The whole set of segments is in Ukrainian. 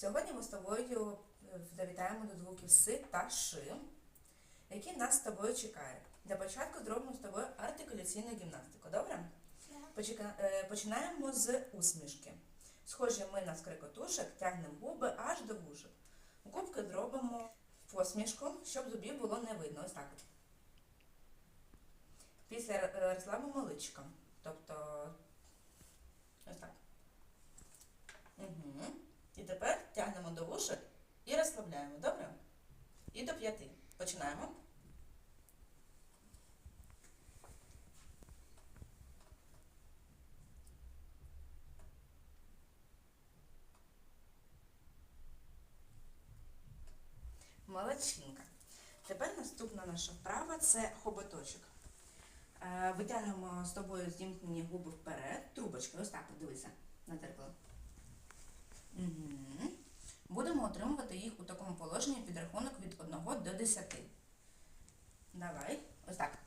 Сьогодні ми з тобою е, завітаємо до звуків С та Ш, які нас з тобою чекають. Для початку зробимо з тобою артикуляційну гімнастику, добре? Е, Починаємо з усмішки. Схожі ми на скрикотушок, тягнемо губи аж до вушок. Губки зробимо посмішку, щоб зубів було не видно. Ось так. Після е, розслабимо личко. Тобто ось так. Угу. І тепер тягнемо до вушок і розслабляємо, добре? І до п'яти. Починаємо. Молодчинка. Тепер наступна наша вправа це хоботочок. Е, Витягуємо з тобою зімкнені губи вперед, трубочки, ось так, от дивися на дзеркало. Угу. Будемо отримувати їх у такому положенні під рахунок від 1 до 10. Давай, ось так.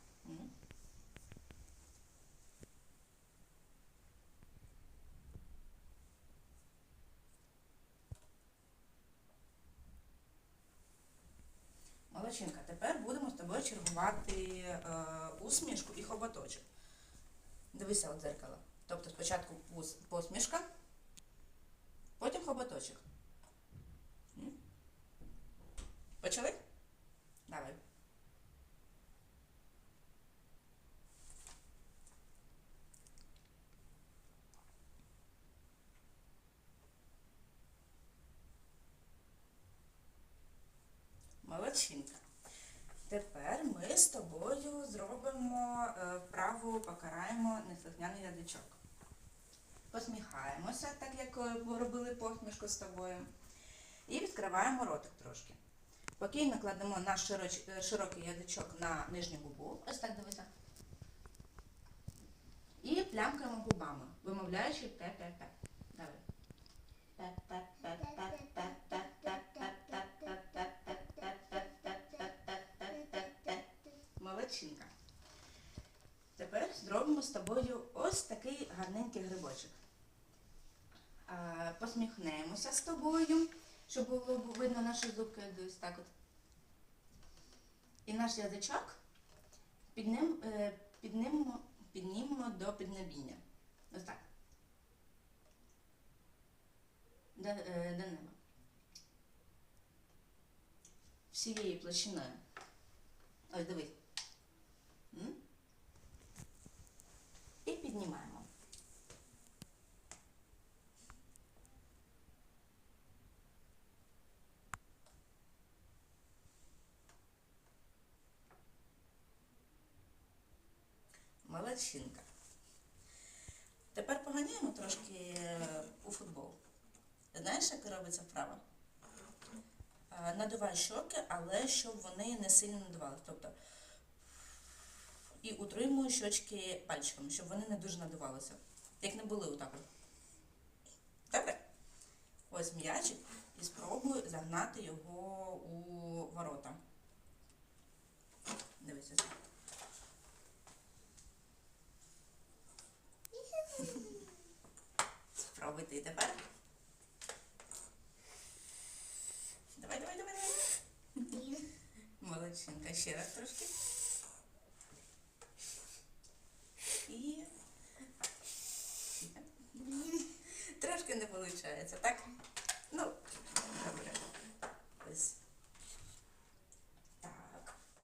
Молодчинка, тепер будемо з тобою чергувати е, усмішку і хоботочок. Дивися у дзеркало. Тобто спочатку посмішка, потім хоботочок. Почали? Давай. Молодчинка. Тепер ми з тобою зробимо е, вправу, покараємо неслухняний язичок. Посміхаємося, так як е, робили посмішку з тобою. І відкриваємо ротик трошки. Спокійно кладемо наш широч- е, широкий язичок на нижню губу. Ось так дивися. І плямкаємо губами, вимовляючи пе-пе-пе. Давай. Молодчинка. Тепер зробимо з тобою ось такий гарненький грибочок. Посміхнемося з тобою, щоб було видно наші зубки ось так от. І наш язичок підним, е, піднімемо, піднімемо до піднебіння. Ось так. До, до неба. Всією площиною. Ось дивись. І піднімаємо. Молодчинка. Тепер поганяємо трошки е, у футбол. Знаєш, як робиться вправа? Е, Надувай щоки, але щоб вони не сильно надували. Тобто і утримую щочки пальчиками, щоб вони не дуже надувалися. Як не були отак. от. Добре? Ось м'ячик і спробую загнати його Спробуй ти тепер. Давай, давай, давай, давай. Молодчинка. Ще раз трошки. І. Трошки не виходить, так?